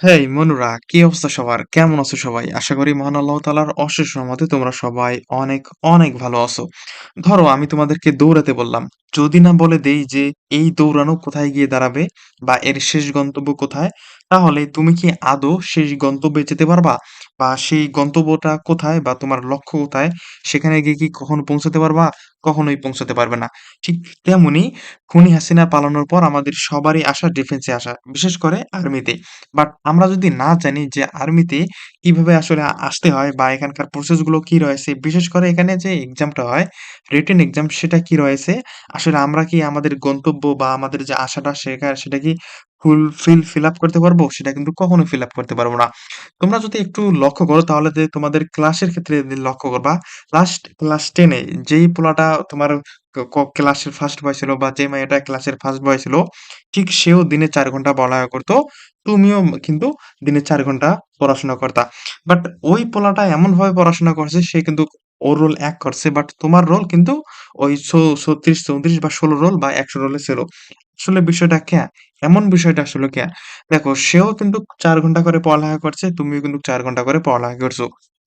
হেই, মনুরা, কি অবস্থা সবার? কেমন আছো সবাই? আশা করি মহান আল্লাহ তালার অশেষ রহমতে তোমরা সবাই অনেক অনেক ভালো আছো। ধরো, আমি তোমাদেরকে দৌড়াতে বললাম। যদি না বলে দেই যে এই দৌড়ানো কোথায় গিয়ে দাঁড়াবে বা এর শেষ গন্তব্য কোথায়, তাহলে তুমি কি আদৌ শেষ গন্তব্যে যেতে পারবা? বা সেই গন্তব্যটা কোথায় বা তোমার লক্ষ্য কোথায় সেখানে গিয়ে কি কখনো পৌঁছাতে পারবা কখনোই পৌঁছাতে পারবে না ঠিক তেমনি খুনি হাসিনা পালানোর পর আমাদের সবারই আশা ডিফেন্সে আসা বিশেষ করে আর্মিতে বাট আমরা যদি না জানি যে আর্মিতে কীভাবে আসলে আসতে হয় বা এখানকার প্রসেসগুলো কি রয়েছে, বিশেষ করে এখানে যে এক্সামটা হয়, রিটেন এক্সাম সেটা কি রয়েছে? আসলে আমরা কি আমাদের গন্তব্য বা আমাদের যে আশাটা সেকা সেটা কি ফুলফিল ফিল আপ করতে পারব? সেটা কিন্তু কখনো ফিল আপ করতে পারব না। তোমরা যদি একটু লক্ষ্য করো তাহলে যে তোমাদের ক্লাসের ক্ষেত্রে লক্ষ্য করবা, লাস্ট ক্লাস 10 এ যেই পোলাটা তোমার ক ক ক্লাসের ফার্স্ট বয় ছিল বা যে মেয়েটা ক্লাসের ফার্স্ট বয় ছিল, ঠিক সেও দিনে চার ঘণ্টা পড়ালেখা করতো তুমিও কিন্তু দিনে চার ঘণ্টা পড়াশোনা করতা। বাট ওই পোলাটা এমনভাবে পড়াশোনা করছে সে কিন্তু ওর রোল এক করছে। বাট তোমার রোল কিন্তু ওই ছত্রিশ চৌত্রিশ বা ১৬ রোল বা ১০০ রোলে ছিল। আসলে বিষয়টা ক্যা? এমন বিষয়টা আসলে কে দেখো সেও কিন্তু চার ঘণ্টা করে পড়ালেখা করছে, তুমিও কিন্তু চার ঘণ্টা করে পড়ালেখা করছ।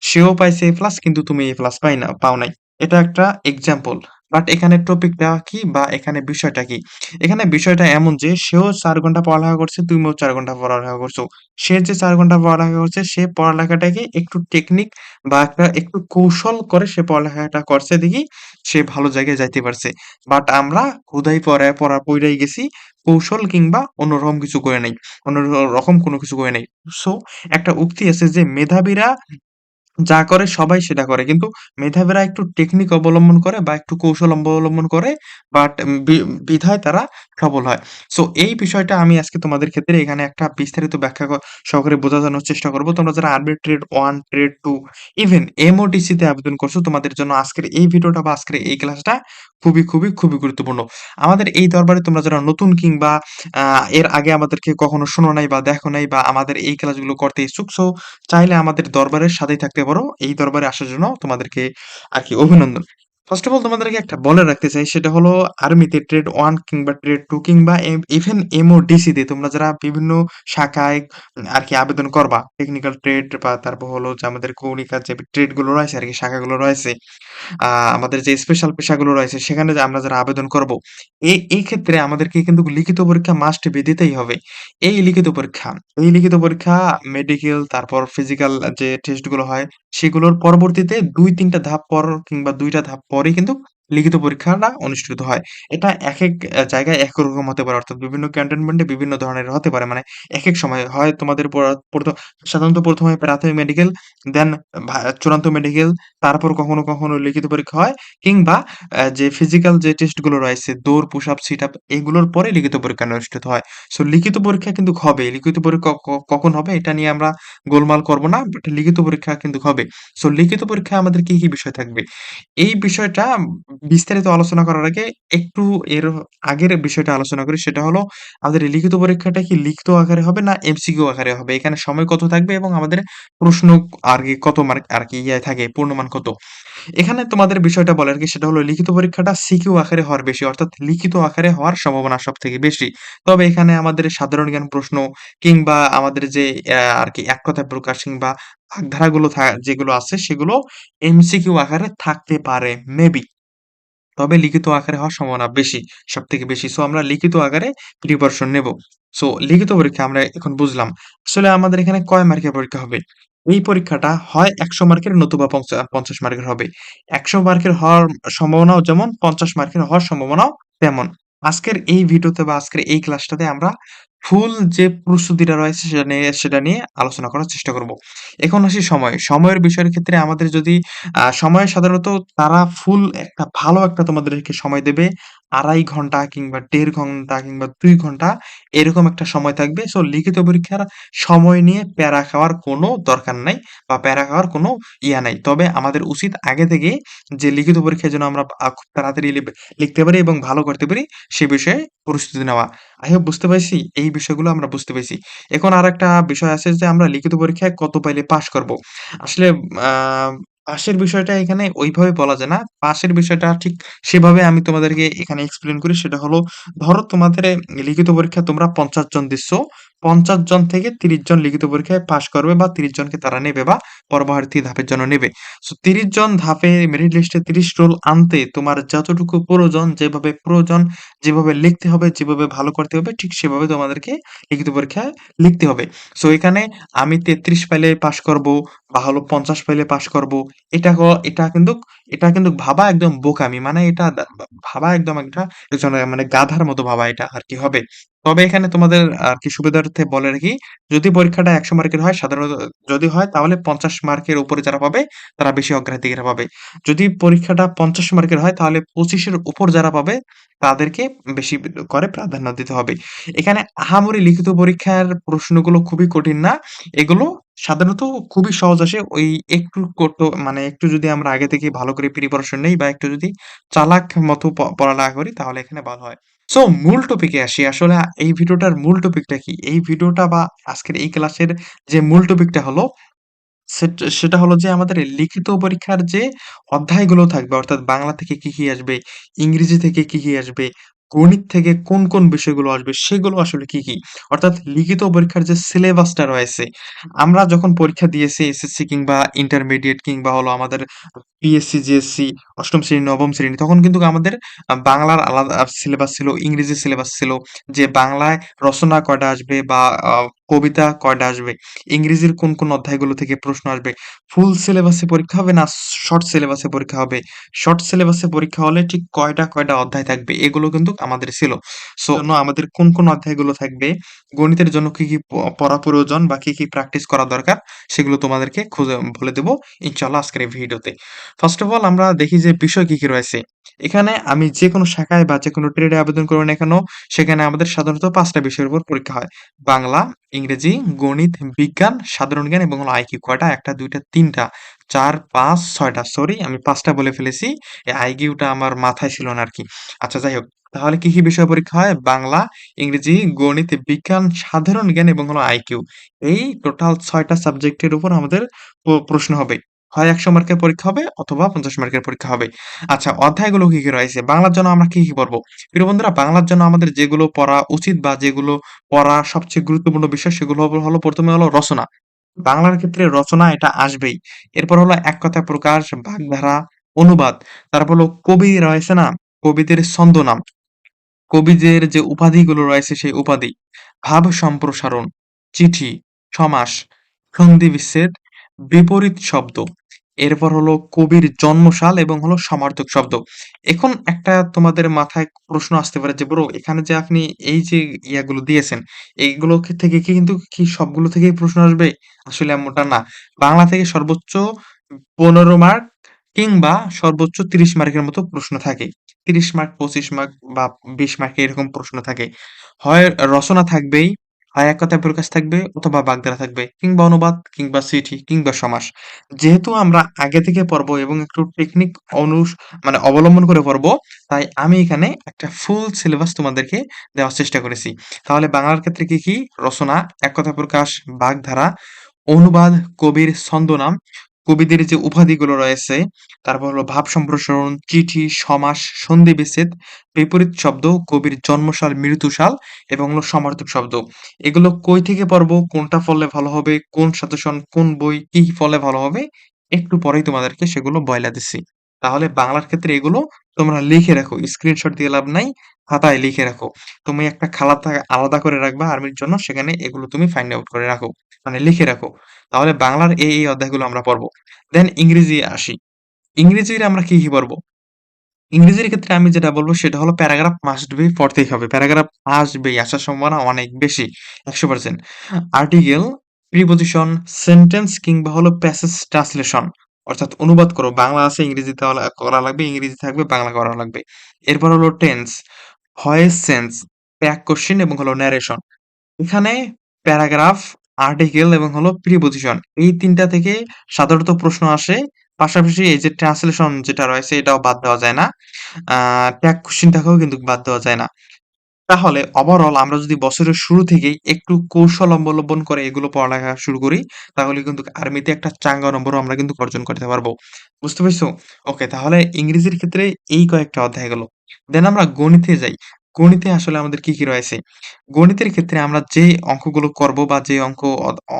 সেও পাইছে এ প্লাস কিন্তু তুমি এ প্লাস পাই না পাও নাই। এটা একটা এক্সাম্পল। বাট এখানে টপিকটা কি বা এখানে বিষয়টা কি? এখানে বিষয়টা এমন যে সেও চার ঘণ্টা পড়ালেখা করছে, তুমিও চার ঘণ্টা পড়ালেখা করছ। সে যে ৪ ঘণ্টা পড়ালেখা করছে, সে পড়ালেখাটাকে একটু টেকনিক বা একটা একটু কৌশল করে সে পড়ালেখাটা করছে দেখি সে ভালো জায়গায় যাইতে পারছে। বাট আমরা হুদাই পড়ায় পড়া পইড়াই গেছি। কৌশল কিংবা অন্যরকম কিছু করে নাই। অন্যরকম রকম কোনো কিছু করে নাই। সো একটা উক্তি আছে যে মেধাবীরা যা করে সবাই সেটা করে। কিন্তু মেধাবীরা একটু টেকনিক অবলম্বন করে বা একটু কৌশল অবলম্বন করে বাট বিধায় তারা সফল হয়। সো এই বিষয়টা আমি আজকে তোমাদের ক্ষেত্রে এখানে একটা বিস্তারিত ব্যাখ্যা সহকারে বোঝানোর চেষ্টা করব। তোমরা যারা army trade one trade two even এমওটিসিতে আবেদন করছ, তোমাদের জন্য আজকের এই ভিডিওটা বা আজকের এই ক্লাসটা খুবই, খুবই, খুবই গুরুত্বপূর্ণ। আমাদের এই দরবারে তোমরা যারা নতুন কিংবা এর আগে আমাদেরকে কখনো শোনো নাই বা দেখো নাই বা আমাদের এই ক্লাসগুলো করতে ইচ্ছুক সো চাইলে আমাদের দরবারের সাথেই থাকতে পারো। এই দরবারে আসার জন্য তোমাদেরকে আর কি অভিনন্দন। ফার্স্ট অফ অল তোমাদেরকে একটা বলে রাখতে চাই সেটা হলো আর্মিতে ট্রেড ওয়ান কিংবা ট্রেড টু কিংবা ইভেন এমওডিসি তে তোমরা যারা বিভিন্ন শাখায় আরকি আবেদন করবা। টেকনিক্যাল ট্রেড বা তারপর হলো যে আমাদের কৌনিকার যে ট্রেডগুলো রয়েছে আরকি শাখাগুলো রয়েছে। আমাদের যে স্পেশাল পেশাগুলো রয়েছে সেখানে আমরা যারা আবেদন করব, এ এই ক্ষেত্রে আমাদেরকে কিন্তু লিখিত পরীক্ষা মাস্ট বি দিতেই হবে। এই লিখিত পরীক্ষা, এই লিখিত পরীক্ষা মেডিকেল তারপর ফিজিক্যাল যে টেস্টগুলো হয় সেগুলোর পরবর্তীতে ২-৩ টা ধাপ পর কিংবা ২ টা ধাপ পরেই কিন্তু লিখিত পরীক্ষাটা অনুষ্ঠিত হয়। এটা একেক অ্যা জায়গায় একেক রকম হতে পারে। অর্থাৎ বিভিন্ন ক্যান্টনমেন্টে বিভিন্ন ধরনের হতে পারে। মানে একেক সময় হয় তোমাদের সাধারণত ১ম এ প্রাথমিক মেডিকেল, দেন চূড়ান্ত মেডিকেল, তারপর কখনো, কখনো লিখিত পরীক্ষা হয় কিংবা যে ফিজিক্যাল যে টেস্টগুলো রয়েছে দৌড়, পুশ আপ, সিট আপ এগুলোর পরে লিখিত পরীক্ষা অনুষ্ঠিত হয়। সো লিখিত পরীক্ষা কিন্তু হবে। লিখিত পরীক্ষা কখন হবে এটা নিয়ে আমরা গোলমাল করব না। বাট লিখিত পরীক্ষা কিন্তু হবে। সো লিখিত পরীক্ষা আমাদের কি, কি বিষয় থাকবে? এই বিষয়টা বিস্তারিত আলোচনা করার আগে একটু এর আগের বিষয়টা আলোচনা করি। সেটা হলো আমাদের লিখিত পরীক্ষাটা কি লিখিত আকারে হবে না এমসিকিউ আকারে হবে? এখানে সময় কত থাকবে এবং আমাদের প্রশ্ন আরকি কত মার্ক আরকি ইয়ে থাকে, পূর্ণমান কত? এখানে তোমাদের বিষয়টা বলে আরকি সেটা হলো লিখিত পরীক্ষাটা সিকিউ আকারে হওয়ার বেশি। অর্থাৎ লিখিত আকারে হওয়ার সম্ভাবনা সব থেকে বেশি। তবে এখানে আমাদের সাধারণ জ্ঞান প্রশ্ন কিংবা আমাদের যে অ্যা আরকি এক কথায় প্রকাশ কিংবা ভাগধারাগুলো যেগুলো আছে সেগুলো এমসিকিউ আকারে থাকতে পারে মেবি। তবে লিখিত আকারে হওয়ার সম্ভাবনা বেশি, সব থেকে বেশি। সো আমরা লিখিত আকারে প্রিপারেশন নেব। সো লিখিত পরীক্ষা আমরা এখন বুঝলাম। আসলে আমাদের এখানে কয় মার্কের পরীক্ষা হবে? এই পরীক্ষাটা হয় ১০০ মার্কের নতুবা পঞ্চাশ মার্কের হবে। ১০০ মার্কের হওয়ার সম্ভাবনাও যেমন ৫০ মার্কের হওয়ার সম্ভাবনাও তেমন। আজকের এই ভিডিওতে বা আজকের এই ক্লাসটাতে আমরা ফুল যে প্রস্তুতিটা রয়েছে সেটা নিয়ে সেটা নিয়ে আলোচনা করার চেষ্টা করব। এখন আসি সময়। সময়ের বিষয়ের ক্ষেত্রে আমাদের যদি সময় সাধারণত তারা ফুল একটা ভালো একটা তোমাদেরকে সময় দেবে। ২.৫ ঘণ্টা কিংবা ১.৫ ঘণ্টা কিংবা ২ ঘণ্টা এরকম একটা সময় থাকবে। সো লিখিত পরীক্ষার সময় নিয়ে প্যারা খাওয়ার কোনো দরকার নাই বা প্যারা খাওয়ার কোনো ইয়া নাই। তবে আমাদের উচিত আগে থেকে যে লিখিত পরীক্ষায় যেন আমরা খুব তাড়াতাড়ি লিখতে পারি এবং ভালো করতে পারি সে বিষয়ে প্রস্তুতি নেওয়া। I hope বুঝতে পারছি? এই বিষয়গুলো আমরা বুঝতে পেরেছি। এখন আর একটা বিষয় আছে যে আমরা লিখিত পরীক্ষায় কত পাইলে পাশ করব। আসলে পাশের বিষয়টা এখানে ওইভাবে বলা যায় না। পাশের বিষয়টা ঠিক সেভাবে আমি তোমাদেরকে এখানে এক্সপ্লেন করি। সেটা হলো, ধরো তোমাদের লিখিত পরীক্ষা তোমরা ৫০ জন দিচ্ছ। পঞ্চাশ জন থেকে তিরিশ জন লিখিত পরীক্ষায় পাশ করবে বা তিরিশ জনকে তারা নেবে বা পরবর্তী ধাপের জন্য নেবে। সো তিরিশ জন ধাপে মেরিট লিস্টে তিরিশ রোল আনতে তোমার যতটুকু প্রয়োজন, যেভাবে প্রয়োজন, যেভাবে লিখতে হবে, যেভাবে ভালো করতে হবে, ঠিক সেভাবে তোমাদেরকে লিখিত পরীক্ষায় লিখতে হবে। সো এখানে আমি তেত্রিশ পাইলে পাশ করব বা হলো পঞ্চাশ পাইলে পাশ করব। এটা এটা কিন্তু এটা কিন্তু ভাবা একদম বোকামি মানে এটা ভাবা একদম একটা মানে গাধার মতো ভাবা এটা আর কি হবে। তবে এখানে তোমাদের আর কি সুবিধার্থে বলে রাখি, যদি পরীক্ষাটা একশো মার্কের হয়, সাধারণত যদি হয়, তাহলে পঞ্চাশ মার্কের উপরে যারা পাবে, তারা বেশি অগ্রাধিকার পাবে। যদি পরীক্ষাটা পঞ্চাশ মার্কের হয়, তাহলে পঁচিশের উপর যারা পাবে, তাদেরকে বেশি করে প্রাধান্য দিতে হবে। এখানে আহামরি লিখিত পরীক্ষার প্রশ্নগুলো খুবই কঠিন না, এগুলো সাধারণত খুবই সহজ আসে ওই একটু করতো মানে একটু যদি আমরা আগে থেকে ভালো করে প্রিপারেশন নেই বা একটু যদি চালাক মতো প- পড়ালেখা করি তাহলে এখানে ভালো হয়। সো মূল টপিকে আসি। আসলে এই ভিডিওটার মূল টপিকটা কি? এই ভিডিওটা বা আজকের এই ক্লাসের যে মূল টপিকটা হলো সেট সেটা হলো যে আমাদের লিখিত পরীক্ষার যে অধ্যায়গুলো থাকবে অর্থাৎ বাংলা থেকে কি, কি আসবে, ইংরেজি থেকে কি, কি আসবে, গণিত থেকে কোন, কোন বিষয়গুলো আসবে সেগুলো আসলে কি, কি? অর্থাৎ লিখিত পরীক্ষার যে সিলেবাসটা রয়েছে, আমরা যখন পরীক্ষা দিয়েছি এসএসসি কিংবা ইন্টারমিডিয়েট কিংবা হলো আমাদের পিএসসি, জিএসসি, অষ্টম শ্রেণি, নবম শ্রেণি তখন কিন্তু আমাদের বাংলার আলাদা সিলেবাস ছিল, ইংরেজি সিলেবাস ছিল যে বাংলায় রচনা কয়টা আসবে বা কবিতা কয়টা আসবে, ইংরেজির কোন, কোন অধ্যায়গুলো থেকে প্রশ্ন আসবে। ফুল সিলেবাসে পরীক্ষা হবে না শর্ট সিলেবাসে পরীক্ষা হবে। শর্ট সিলেবাসে পরীক্ষা হলে ঠিক কয়টা, কয়টা অধ্যায় থাকবে এগুলো কিন্তু আমাদের ছিল। সো আমাদের কোন, কোন অধ্যায়গুলো থাকবে, গণিতের জন্য কি, কি পড়া প্রয়োজন বা কি, কি প্র্যাকটিস করা দরকার সেগুলো তোমাদেরকে খুঁজে বলে দেব ইনশাআল্লাহ আজকের এই ভিডিওতে। ফার্স্ট অফ অল আমরা দেখি যে বিষয় কি, কি রয়েছে। এখানে আমি যেকোনো শাখায় বা যে কোনো ট্রেডে আবেদন করব না কেন, সেখানে আমাদের সাধারণত পাঁচটা বিষয়ের উপর পরীক্ষা হয়। বাংলা, ইংরেজি, গণিত, বিজ্ঞান, সাধারণ জ্ঞান এবং হলো আইকিউ কয়টা? ১ টা ২ টা ৩ টা ৪, ৫, ৬ টা। সরি আমি পাঁচটা বলে ফেলেছি। এই আইকিউটা আমার মাথায় ছিল না আর কি আচ্ছা যাই হোক। তাহলে কি, কি বিষয় পরীক্ষা হয়? বাংলা, ইংরেজি, গণিত, বিজ্ঞান, সাধারণ জ্ঞান এবং হলো আইকিউ। এই টোটাল ৬ টা সাবজেক্টের উপর আমাদের প্রশ্ন হবে। হয় ১০০ মার্কের পরীক্ষা হবে অথবা ৫০ মার্কের পরীক্ষা হবে। আচ্ছা অধ্যায়গুলো কি, কি রয়েছে? বাংলার জন্য আমরা কি, কি পড়ব? প্রিয় বন্ধুরা বাংলার জন্য আমাদের যেগুলো পড়া উচিত বা যেগুলো পড়া সবচেয়ে গুরুত্বপূর্ণ বিষয় সেগুলো হলো ১ম হলো রচনা। বাংলার ক্ষেত্রে রচনা এটা আসবেই। এরপর হলো এক কথায় প্রকাশ, বাগধারা, অনুবাদ। তারপর হলো কবি রয়েছে না? কবিদের ছন্দনাম। কবিদের যে উপাধিগুলো রয়েছে সেই উপাধি, ভাব সম্প্রসারণ, চিঠি, সমাস, সন্ধিবিচ্ছেদ, বিপরীত শব্দ। এরপর হলো কবির জন্মসাল এবং হলো সমার্থক শব্দ। এখন একটা তোমাদের মাথায় প্রশ্ন আসতে পারে যে ব্রো এখানে যে আপনি এই যে ইয়াগুলো দিয়েছেন এইগুলো থেকে কি কিন্তু কি সবগুলো থেকেই প্রশ্ন আসবে? আসলে এমনটা না। বাংলা থেকে সর্বোচ্চ ১৫ মার্ক কিংবা সর্বোচ্চ ৩০ মার্কের মতো প্রশ্ন থাকে। ৩০ মার্ক, ২৫ মার্ক বা ২০ মার্কে এরকম প্রশ্ন থাকে। হয় রচনা থাকবেই, হয় এক কথায় প্রকাশ থাকবে অথবা বাগধারা থাকবে কিংবা অনুবাদ কিংবা চিঠি কিংবা সমাস। যেহেতু আমরা আগে থেকে পড়ব এবং একটু টেকনিক অনু মানে অবলম্বন করে পড়ব, তাই আমি এখানে একটা ফুল সিলেবাস তোমাদেরকে দেওয়ার চেষ্টা করেছি। তাহলে বাংলার ক্ষেত্রে কি, কি? রচনা, এক কথা প্রকাশ, বাগধারা, অনুবাদ, কবির ছন্দনাম, কবিদের যে উপাধিগুলো রয়েছে, তারপর হলো ভাব সম্প্রসারণ, চিঠি, সমাস, সন্ধি বিচ্ছেদ বিপরীত শব্দ, কবির জন্মসাল, মৃত্যুসাল এবং হলো সমার্থক শব্দ। এগুলো কই থেকে পড়ব, কোনটা ফলে ভালো হবে, কোন সাজেশন, কোন বই, কি ফলে ভালো হবে, একটু পরেই তোমাদেরকে সেগুলো বয়লা দিচ্ছি। তাহলে বাংলার ক্ষেত্রে এগুলো তোমরা লিখে রাখো। স্ক্রিনশট দিয়ে লাভ নাই, খাতায় লিখে রাখো। তুমি একটা খাতা আলাদা করে রাখবা আর্মির জন্য, সেখানে এগুলো তুমি ফাইন্ড আউট করে রাখো। মানে লিখে রাখো। তাহলে বাংলার এই, এই অধ্যায়গুলো আমরা পড়ব। দেন ইংরেজি আসি। ইংরেজির আমরা কি, কি পড়ব? ইংরেজির ক্ষেত্রে আমি যেটা বলব সেটা হলো প্যারাগ্রাফ মাস্ট বি পড়তেই হবে। প্যারাগ্রাফ আসবেই, আসার সম্ভাবনা অনেক বেশি ১০০% আর্টিকেল, প্রিপোজিশন, সেন্টেন্স কিংবা হলো প্যাসেজ ট্রান্সলেশন অর্থাৎ অনুবাদ করো। বাংলা আছে ইংরেজিতে হলে করা লাগবে, ইংরেজি থাকবে বাংলা করা লাগবে। এরপর হলো tense, voice sense pack question এবং হলো ন্যারেশন। এখানে প্যারাগ্রাফ, আর্টিকেল এবং হলো প্রিপোজিশন এই তিনটা থেকে সাধারণত প্রশ্ন আসে। পাশাপাশি এই যে ট্রান্সলেশন যেটা রয়েছে এটাও বাদ দেওয়া যায় না। ট্যাগ কোয়েশ্চেন টাকেও কিন্তু বাদ দেওয়া যায় না। তাহলে ওভারঅল আমরা যদি বছরের শুরু থেকেই একটু কৌশল অবলম্বন করে এগুলো পড়ালেখা শুরু করি, তাহলে কিন্তু আর্মিতে একটা চাঙ্গা নম্বরও আমরা কিন্তু অর্জন করতে পারব। বুঝতে পেরেছ? ওকে তাহলে ইংরেজির ক্ষেত্রে এই কয়েকটা অধ্যায় গেল। দেন আমরা গণিতে যাই। গণিতে আসলে আমাদের কি, কি রয়েছে? গণিতের ক্ষেত্রে আমরা যে অঙ্কগুলো করব বা যে অঙ্ক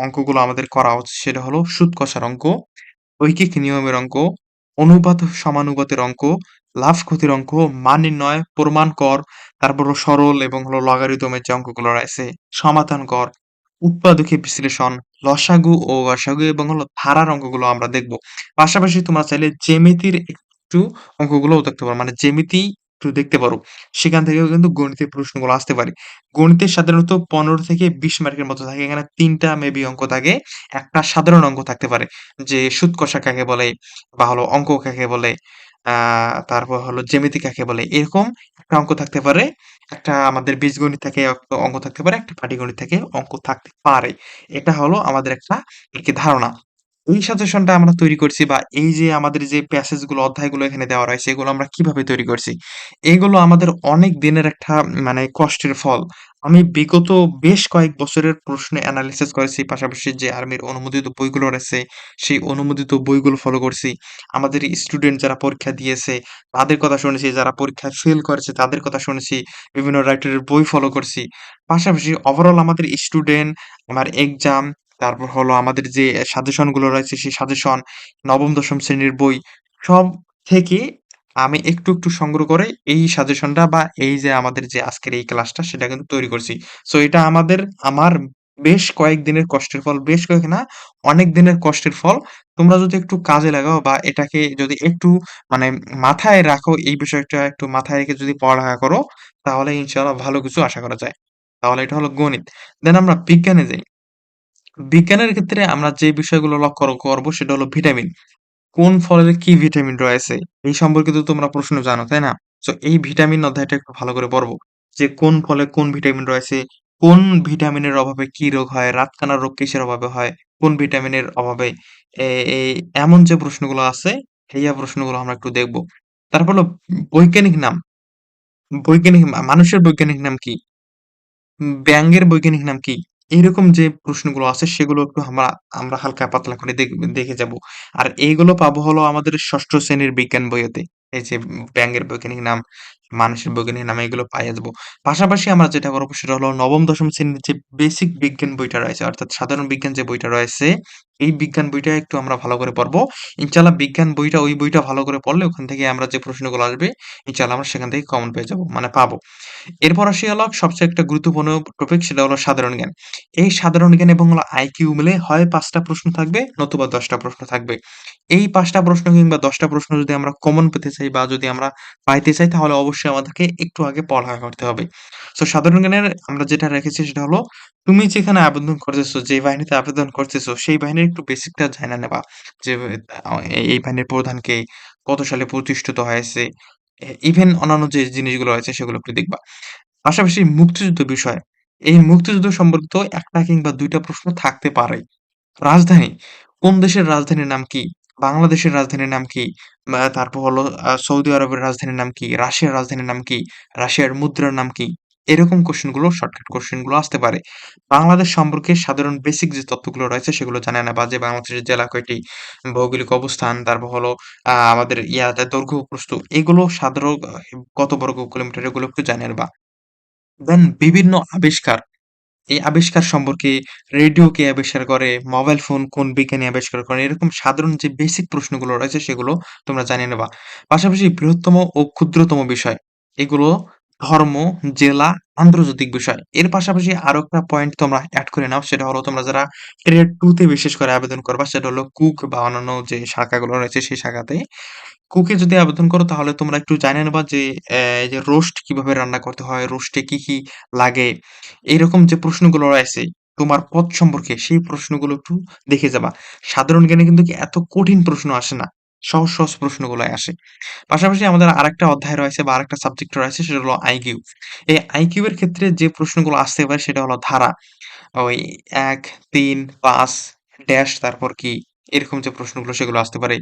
অঙ্কগুলো আমাদের করা উচিত সেটা হলো সুদ কষার অঙ্ক, ঐকিক নিয়মের অঙ্ক, অনুপাত সমানুপাতের অঙ্ক, লাভ ক্ষতির অঙ্ক, মান নির্ণয়, প্রমাণ কর, তারপর সরল এবং হলো লগারিদমের যে অঙ্কগুলো রয়েছে, সমাধান কর, উৎপাদকী বিশ্লেষণ, লসাগু ও গসাগু এবং হলো ধারার অঙ্কগুলো আমরা দেখব। পাশাপাশি তোমরা চাইলে জ্যামিতির একটু অঙ্কগুলোও দেখতে পারো। মানে জ্যামিতি একটু দেখতে পারো। সেখান থেকেও কিন্তু গণিতের প্রশ্নগুলো আসতে পারে। গণিতের সাধারণত ১৫ থেকে ২০ মার্কের মতো থাকে। এখানে তিনটা মেবি অঙ্ক থাকে। একটা সাধারণ অঙ্ক থাকতে পারে। যে সুদ কষা কাকে বলে বা হলো অঙ্ক কাকে বলে, তারপর হলো জ্যামিতি কাকে বলে। এরকম একটা অঙ্ক থাকতে পারে। একটা আমাদের বীজগণিত থেকে অঙ্ক থাকতে পারে, একটা পাটিগণিত থেকে অঙ্ক থাকতে পারে। এটা হলো আমাদের একটা আরকি ধারণা। এই সাজেশনটা আমরা তৈরি করছি বা এই যে আমাদের যে প্যাসেজগুলো অধ্যায়গুলো এখানে দেওয়া রয়েছে এগুলো আমরা কীভাবে তৈরি করছি? এগুলো আমাদের অনেক দিনের একটা মানে কষ্টের ফল। আমি বিগত বেশ কয়েক বছরের প্রশ্ন এনালাইসিস করেছি। পাশাপাশি যে আর্মির অনুমোদিত বইগুলো রয়েছে, সেই অনুমোদিত বইগুলো ফলো করছি। আমাদের স্টুডেন্ট যারা পরীক্ষা দিয়েছে তাদের কথা শুনেছি, যারা পরীক্ষায় ফেল করেছে তাদের কথা শুনেছি। বিভিন্ন রাইটারের বই ফলো করছি। পাশাপাশি ওভারঅল আমাদের স্টুডেন্ট, আমার এক্সাম তারপর হলো আমাদের যে সাজেশনগুলো রয়েছে সেই সাজেশন, নবম, দশম শ্রেণির বই সব থেকে আমি একটু, একটু সংগ্রহ করে এই সাজেশনটা বা এই যে আমাদের যে আজকের এই ক্লাসটা সেটা কিন্তু তৈরি করছি। সো এটা আমাদের আমার বেশ কয়েকদিনের কষ্টের ফল। বেশ কয়েক না, অনেক দিনের কষ্টের ফল। তোমরা যদি একটু কাজে লাগাও বা এটাকে যদি একটু মানে মাথায় রাখো এই বিষয়টা একটু মাথায় রেখে যদি পড়ালেখা করো তাহলে ইনশাল্লাহ ভালো কিছু আশা করা যায়। তাহলে এটা হলো গণিত। দেন আমরা বিজ্ঞানে যাই। বিজ্ঞানের ক্ষেত্রে আমরা যে বিষয়গুলো লক্ষ্য করব সেটা হলো ভিটামিন। কোন ফলে কি ভিটামিন রয়েছে? এই সম্পর্কে তো তোমরা প্রশ্ন জানো, তাই না? তো এই ভিটামিন অধ্যায়টা একটু ভালো করে পড়ব। যে কোন ফলে কোন ভিটামিন রয়েছে, কোন ভিটামিনের অভাবে কি রোগ হয়, রাতকানা রোগ কিসের অভাবে হয়, কোন ভিটামিনের অভাবে এই এমন যে প্রশ্নগুলো আছে, এই প্রশ্নগুলো আমরা একটু দেখব। তারপর হলো বৈজ্ঞানিক নাম। বৈজ্ঞানিক মানুষের বৈজ্ঞানিক নাম কি? উম ব্যাঙের বৈজ্ঞানিক নাম কি? এইরকম যে প্রশ্নগুলো আছে, সেগুলো একটু আমরা আমরা হালকা পাতলা করে দেখ, দেখে যাব। আর এইগুলো পাবো হলো আমাদের ষষ্ঠ শ্রেণির বিজ্ঞান বইয়েতে। এই যে উম ব্যাঙের বৈজ্ঞানিক নাম, মানুষের বৈজ্ঞানিক নাম এগুলো পাইয়া যাব। পাশাপাশি আমরা যেটা করব সেটা হলো নবম, দশম শ্রেণির যে বেসিক বিজ্ঞান বইটা রয়েছে অর্থাৎ সাধারণ বিজ্ঞান যে বইটা রয়েছে, এই বিজ্ঞান বইটা একটু আমরা ভালো করে পড়ব। ইনশাআল্লাহ বিজ্ঞান বইটা ওই বইটা ভালো করে পড়লে ওখান থেকে আমরা যে প্রশ্নগুলো আসবে ইনশাআল্লাহ আমরা সেখান থেকে কমন পেয়ে যাব। মানে পাবো। এরপর আসি হলো সবচেয়ে একটা গুরুত্বপূর্ণ টপিক সেটা হলো সাধারণ জ্ঞান। এই সাধারণ জ্ঞান এবং হলো আইকিউ মিলে হয় ৫ টা প্রশ্ন থাকবে নতুবা ১০ টা প্রশ্ন থাকবে। এই পাঁচটা প্রশ্ন কিংবা দশটা প্রশ্ন যদি আমরা কমন পেতে চাই বা যদি আমরা পাইতে চাই তাহলে অবশ্যই আমাদেরকে একটু আগে পড়ালেখা করতে হবে। তো সাধারণ জ্ঞানের আমরা যেটা রেখেছি সেটা হলো তুমি যেখানে আবেদন করতেছো, যে বাহিনীতে আবেদন করতেছো সেই বাহিনীর একটু বেসিকটা জাইনা নেবা। যে এই বাহিনীর প্রধান কে? কত সালে প্রতিষ্ঠিত হয়েছে? ইভেন অন্যান্য যে জিনিসগুলো রয়েছে সেগুলো একটু দেখবা। পাশাপাশি মুক্তিযুদ্ধ বিষয়। এই মুক্তিযুদ্ধ সম্পর্কিত একটা কিংবা দুইটা প্রশ্ন থাকতে পারে। রাজধানী, কোন দেশের রাজধানীর নাম কি? বাংলাদেশের রাজধানীর নাম কি? তারপর হলো সৌদি আরবের রাজধানীর নাম কি? রাশিয়ার রাজধানীর নাম কি? রাশিয়ার মুদ্রার নাম কি? এরকম কোয়েশ্চেনগুলো শর্টকাট কোয়েশ্চেনগুলো আসতে পারে। বাংলাদেশ সম্পর্কে সাধারণ বেসিক যে তথ্যগুলো রয়েছে সেগুলো জানে না বা যে বাংলাদেশের জেলা কয়টি, ভৌগোলিক অবস্থান, তারপর হলো আমাদের ইয়াতে দৈর্ঘ্য প্রস্থ এগুলো সাধারণ কত বর্গ কিলোমিটার এগুলো একটু জানেন বা দেন বিভিন্ন আবিষ্কার। এই আবিষ্কার সম্পর্কে রেডিও কে আবিষ্কার করে, মোবাইল ফোন কোন বিজ্ঞানী আবিষ্কার করে এরকম সাধারণ যে বেসিক প্রশ্নগুলো রয়েছে সেগুলো তোমরা জানিয়ে নেবা। পাশাপাশি বৃহত্তম ও ক্ষুদ্রতম বিষয়। এগুলো ধর্ম, জেলা, আন্তর্জাতিক বিষয়। এর পাশাপাশি আরও একটা পয়েন্ট তোমরা এড করে নাও সেটা হলো তোমরা যারা ট্রেড 2 তে বিশেষ করে আবেদন করবা সেটা হলো কুক বা অন্যান্য যে শাখাগুলো রয়েছে সেই শাখাতে। কুকে যদি আবেদন করো তাহলে তোমরা একটু জাইনা নেবা যে যে রোস্ট কীভাবে রান্না করতে হয়, রোস্টে কি, কি লাগে? এইরকম যে প্রশ্নগুলো রয়েছে তোমার পথ সম্পর্কে সেই প্রশ্নগুলো একটু দেখে যাবা। সাধারণ জ্ঞানে কিন্তু এত কঠিন প্রশ্ন আসে না। সহজ, সহজ প্রশ্নগুলো আসে। পাশাপাশি আমাদের আরেকটা অধ্যায় রয়েছে বা আরেকটা সাবজেক্ট রয়েছে সেটা হলো আইকিউ। এই আইকিউ এর ক্ষেত্রে যে প্রশ্নগুলো আসতে পারে সেটা হলো ধারা। ওই ১, ৩, ৫ ড্যাশ তারপর কি? এরকম যে প্রশ্নগুলো সেগুলো আসতে পারে।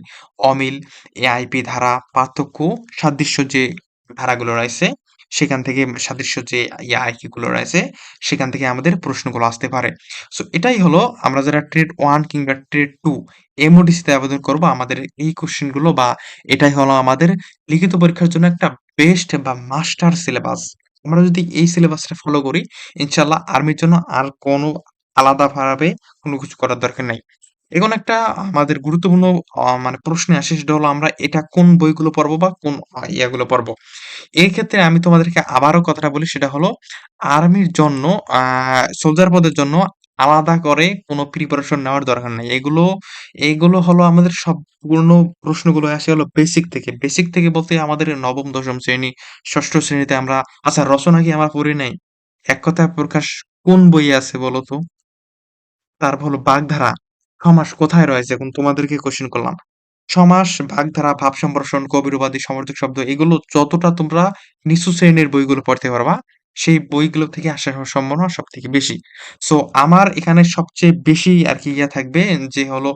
অমিল, এ আইপি ধারা, পার্থক্য, সাদৃশ্য যে ধারাগুলো রয়েছে সেখান থেকে সাদৃশ্য যে ইয়া আইকিউ গুলো রয়েছে সেখান থেকে আমাদের প্রশ্নগুলো আসতে পারে। সো এটাই হলো আমরা যারা ট্রেড ওয়ান কিংবা ট্রেড 2 এমওডিসি তে আবেদন করব আমাদের এই কোয়েশ্চেনগুলো বা এটাই হলো আমাদের লিখিত পরীক্ষার জন্য একটা বেস্ট বা মাস্টার সিলেবাস। আমরা যদি এই সিলেবাসটা ফলো করি, ইনশাআল্লাহ আর্মির জন্য আর কোনো আলাদাভাবে কোনো কিছু করার দরকার নাই। এখন একটা আমাদের গুরুত্বপূর্ণ মানে প্রশ্নে আসে সেটা হলো আমরা এটা কোন বইগুলো পড়ব বা কোন ইয়াগুলো পড়ব? এই ক্ষেত্রে আমি তোমাদেরকে আবারও কথাটা বলি সেটা হলো আর্মির জন্য সোলজার পদের জন্য আলাদা করে কোনো প্রিপারেশন নেওয়ার দরকার নেই এগুলো, এগুলো হলো আমাদের সম্পূর্ণ প্রশ্নগুলো আসে হলো বেসিক থেকে। বেসিক থেকে বলতে আমাদের ৯ম, ১০ম শ্রেণি, ষষ্ঠ শ্রেণীতে আমরা আচ্ছা রচনা কি আমরা পড়ি নাই? এক কথায় প্রকাশ কোন বইয়ে আছে বলো তো? তারপর হলো বাগধারা। সমাস কোথায় রয়েছে? এখন তোমাদেরকে কোয়েশ্চেন করলাম। সমাস, বাগধারা, ভাব সম্প্রসারণ, কবির উপাধি, সমার্থক শব্দ এগুলো যতটা তোমরা নিচু শ্রেণির বইগুলো পড়তে পারবা, সেই বইগুলো থেকে আসার সম্ভাবনা সব থেকে বেশি। সো আমার এখানে সবচেয়ে বেশি আর কি ইয়া থাকবে যে হলো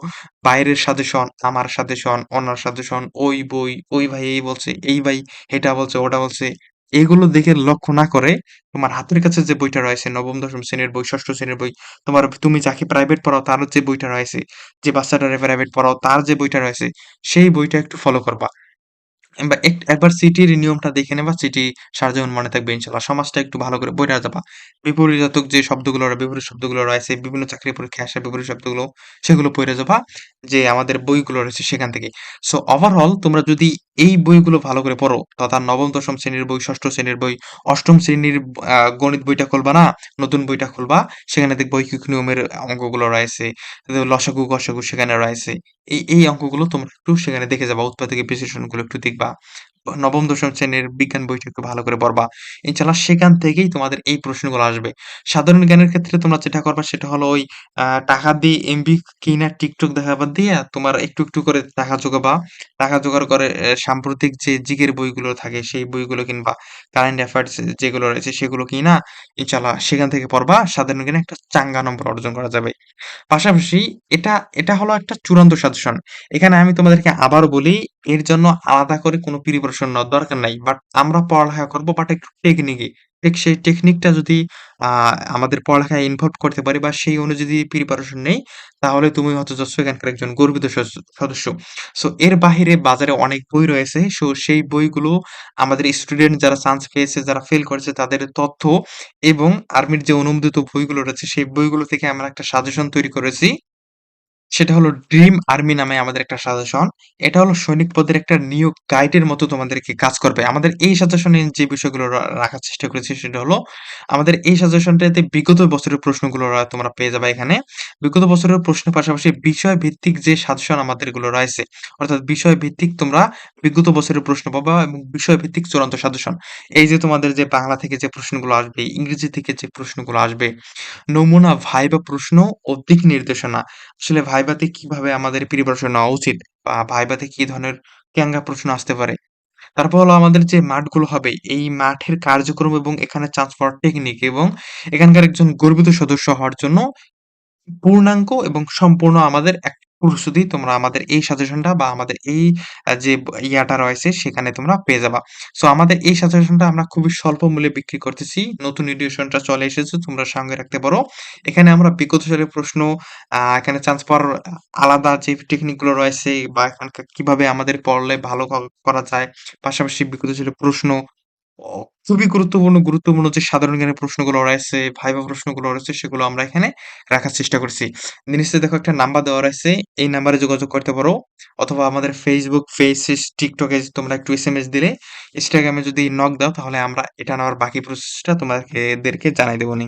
বাইরের সাজেশন, আমার সাজেশন, ওনার সাজেশন, ওই বই, ওই ভাই এই বলছে, এই ভাই এটা বলছে, ওটা বলছে। এগুলো দেখে লক্ষ্য না করে তোমার হাতের কাছে যে বইটা রয়েছে ৯ম, ১০ম শ্রেণির বই, ৬ষ্ঠ শ্রেণির বই, তোমার তুমি যাকে প্রাইভেট পড়াও তারও যে বইটা রয়েছে, যে বাচ্চাটারে প্রাইভেট পড়াও তার যে বইটা রয়েছে, সেই বইটা একটু ফলো করবা। বা একবার সিটির নিয়মটা দেখে নেবা, সিটি সারাজীবন মনে থাকবে ইনশাল্লাহ সমাজটা একটু ভালো করে বইটা যাবা। বিপরীতাত্মক যে শব্দগুলো বিপরীত শব্দগুলো রয়েছে, বিভিন্ন চাকরির পরীক্ষায় আসা বিপরীত শব্দগুলো, সেগুলো পইড়া যাবা। যে আমাদের বইগুলো রয়েছে সেখান থেকে। সো ওভারঅল তোমরা যদি এই বইগুলো ভালো করে পড়ো, তথা ৯ম, ১০ম শ্রেণির বই, ষষ্ঠ শ্রেণির বই, অষ্টম শ্রেণির গণিত বইটা খুলবা না, নতুন বইটা খুলবা, সেখানে দেখবা ঐকিক নিয়মের অঙ্কগুলো রয়েছে, লসাগু, গসাগু সেখানে রয়েছে। এই, এই অঙ্কগুলো তোমরা একটু সেখানে দেখে যাবা। উৎপাদকে বিশ্লেষণগুলো একটু দেখবা। ৯ম, ১০ম শ্রেণির বিজ্ঞান বইটা একটু ভালো করে পড়বা। ইনশাআল্লাহ সেখান থেকেই তোমাদের এই প্রশ্নগুলো আসবে। সাধারণ জ্ঞানের ক্ষেত্রে তোমরা যেটা করবা সেটা হলো ওই টাকা দিয়ে এমবি কিনা TikTok দেখা বাদ দিয়া তোমার একটু, একটু করে টাকা জোগাবা। টাকা জোগাড় করে সাম্প্রতিক যে জিকের বইগুলো থাকে সেই বইগুলো কিনবা। কারেন্ট অ্যাফেয়ার্স যেগুলো রয়েছে সেগুলো কিনা ইনশাআল্লাহ সেখান থেকে পড়বা। সাধারণ জ্ঞানে একটা চাঙ্গা নম্বর অর্জন করা যাবে। পাশাপাশি এটা, এটা হলো একটা চূড়ান্ত সাজেশন। এখানে আমি তোমাদেরকে আবার বলি, এর জন্য আলাদা করে কোনো প্রিপারেশন নেওয়ার দরকার নাই। বাট আমরা পড়ালেখা করব বাট একটু টেকনিকে। ঠিক সেই টেকনিকটা যদি আমাদের পড়ালেখায় ইনভলভ করতে পারি বা সেই অনুযায়ী প্রিপারেশন নেই, তাহলে তুমি হয়তো যাচ্ছ এখানকার একজন গর্বিত সদস্য। সো এর বাহিরে বাজারে অনেক বই রয়েছে। সো সেই বইগুলো আমাদের স্টুডেন্ট যারা চান্স পেয়েছে, যারা ফেল করেছে তাদের তথ্য এবং আর্মির যে অনুমোদিত বইগুলো রয়েছে সেই বইগুলো থেকে আমরা একটা সাজেশন তৈরি করেছি। সেটা হলো ড্রিম আর্মি নামে আমাদের একটা সাজেশন। এটা হলো সৈনিক পদের একটা নিয়োগ গাইডের মতো তোমাদেরকে কাজ করবে। আমাদের এই সাজেশনে যে বিষয়গুলো রাখার চেষ্টা করেছি সেটা হলো আমাদের এই সাজেশনটাতে বিগত বছরের প্রশ্নগুলো তোমরা পেয়ে যাবা এখানে। বিগত বছরের প্রশ্নের পাশাপাশি বিষয় ভিত্তিক যে সাজেশন আমাদের এগুলো রয়েছে, অর্থাৎ বিষয় ভিত্তিক তোমরা বিগত বছরের প্রশ্ন পাবা এবং বিষয় ভিত্তিক চূড়ান্ত সাজেশন। এই যে তোমাদের যে বাংলা থেকে যে প্রশ্নগুলো আসবে, ইংরেজি থেকে যে প্রশ্নগুলো আসবে, নমুনা ভাইবা প্রশ্ন ও দিক নির্দেশনা। আসলে ভাইভাতে কীভাবে আমাদের প্রিপারেশন নেওয়া উচিত বা ভাইবাতে কি ধরনের ক্যাঙ্গা প্রশ্ন আসতে পারে। তারপর হলো আমাদের যে মাঠগুলো হবে, এই মাঠের কার্যক্রম এবং এখানে চান্স পাওয়ার টেকনিক এবং এখানকার একজন গর্বিত সদস্য হওয়ার জন্য পূর্ণাঙ্গ এবং সম্পূর্ণ আমাদের এক প্রস্তুতি তোমরা আমাদের এই সাজেশনটা বা আমাদের এই যে ইয়াটা রয়েছে সেখানে তোমরা পেয়ে যাবা। সো আমাদের এই সাজেশনটা আমরা খুবই স্বল্প মূল্যে বিক্রি করতেছি। নতুন এডিশনটা চলে এসেছে, তোমরা সঙ্গে রাখতে পারো। এখানে আমরা বিগত সালের প্রশ্ন এখানে চান্স পাওয়ার আলাদা যে টেকনিকগুলো রয়েছে বা এখানকার কীভাবে আমাদের পড়লে ভালো করা যায়। পাশাপাশি বিগত সালের প্রশ্ন খুবই গুরুত্বপূর্ণ, গুরুত্বপূর্ণ যে সাধারণ জ্ঞানের প্রশ্নগুলো রয়েছে, ভাইভা প্রশ্নগুলো রয়েছে সেগুলো আমরা এখানে রাখার চেষ্টা করছি। নিশ্চয় দেখো একটা নাম্বার দেওয়া রয়েছে। এই নাম্বারে যোগাযোগ করতে পারো। অথবা আমাদের ফেসবুক ফেস টিকটকে তোমরা একটু এস এম এস দিলে, ইনস্টাগ্রামে যদি নক দাও তাহলে আমরা এটা নেওয়ার বাকি প্রসেসটা তোমাদেরকে জানাই জানাই দেবনি।